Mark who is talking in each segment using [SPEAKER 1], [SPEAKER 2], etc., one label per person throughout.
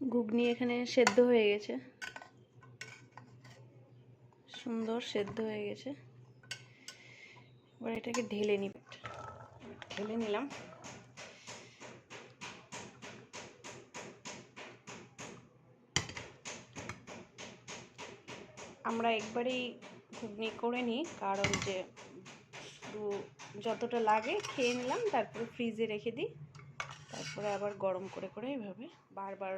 [SPEAKER 1] ঘুগনি এখানে সেদ্ধ হয়ে গেছে। সুন্দর সেদ্ধ হয়ে গেছে। এবার এটাকে ঢেলে নিব। ঢেলে নিলাম। আমরা একবারেই ঘুগনি করে নিই, কারণ যে যতটা লাগে খেয়ে নিলাম, তারপরে ফ্রিজে রেখে দিই। তারপরে আবার গরম করে করে এইভাবে বারবার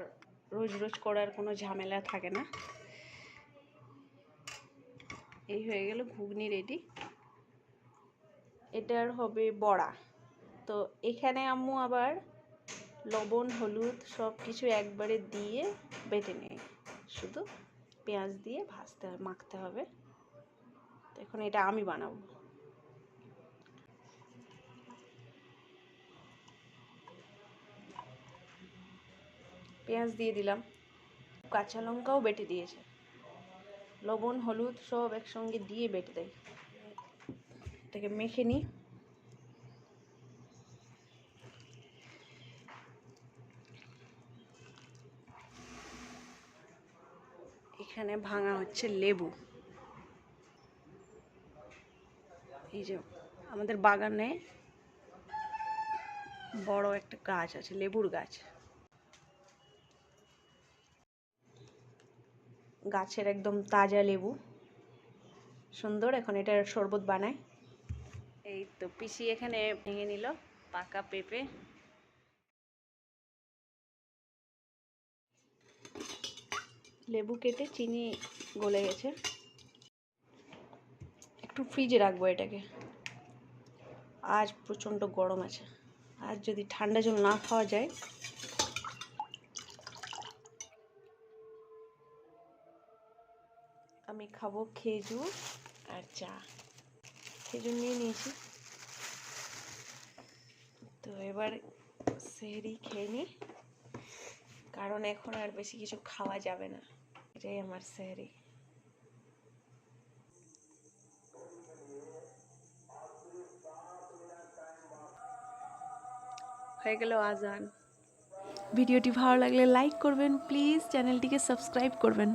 [SPEAKER 1] রোজ রোজ করার কোনো ঝামেলা থাকে না। এই হয়ে গেল ঘুগনি রেডি এটার হবে বড়া। তো এখানে আম্মু আবার লবণ, হলুদ সব কিছু একবারে দিয়ে বেটে নেয়। শুধু পেঁয়াজ দিয়ে ভাজতে হবে, মাখতে হবে। তো এখন এটা আমি বানাবো। পেঁয়াজ দিয়ে দিলাম। কাঁচা লঙ্কাও বেটে দিয়েছে। লবণ, হলুদ সব একসঙ্গে দিয়ে বেটে দেয় এটাকে মেখে নিই। এখানে ভাঙা হচ্ছে লেবু। এই যে আমাদের বাগানে বড় একটা গাছ আছে, লেবুর গাছ। গাছের একদম তাজা লেবু। সুন্দর, এখন এটার শরবত বানায়। এই তো পিসি এখানে ভেঙে নিল, পাকা পেঁপে। লেবু কেটে চিনি গলে গেছে। একটু ফ্রিজে রাখব এটাকে। আজ প্রচণ্ড গরম আছে। আর যদি ঠান্ডা জল না খাওয়া যায় আমি খাব খেজুর আর চা। খেজুর নিয়ে নিয়েছি। তো এবার সেহরি খেয়ে নিই কারণ এখন আর বেশি কিছু খাওয়া যাবে না। এটাই আমার সেহরি। হয়ে গেল আজান। ভিডিওটি ভালো লাগলে লাইক করবেন। প্লিজ চ্যানেলটিকে সাবস্ক্রাইব করবেন।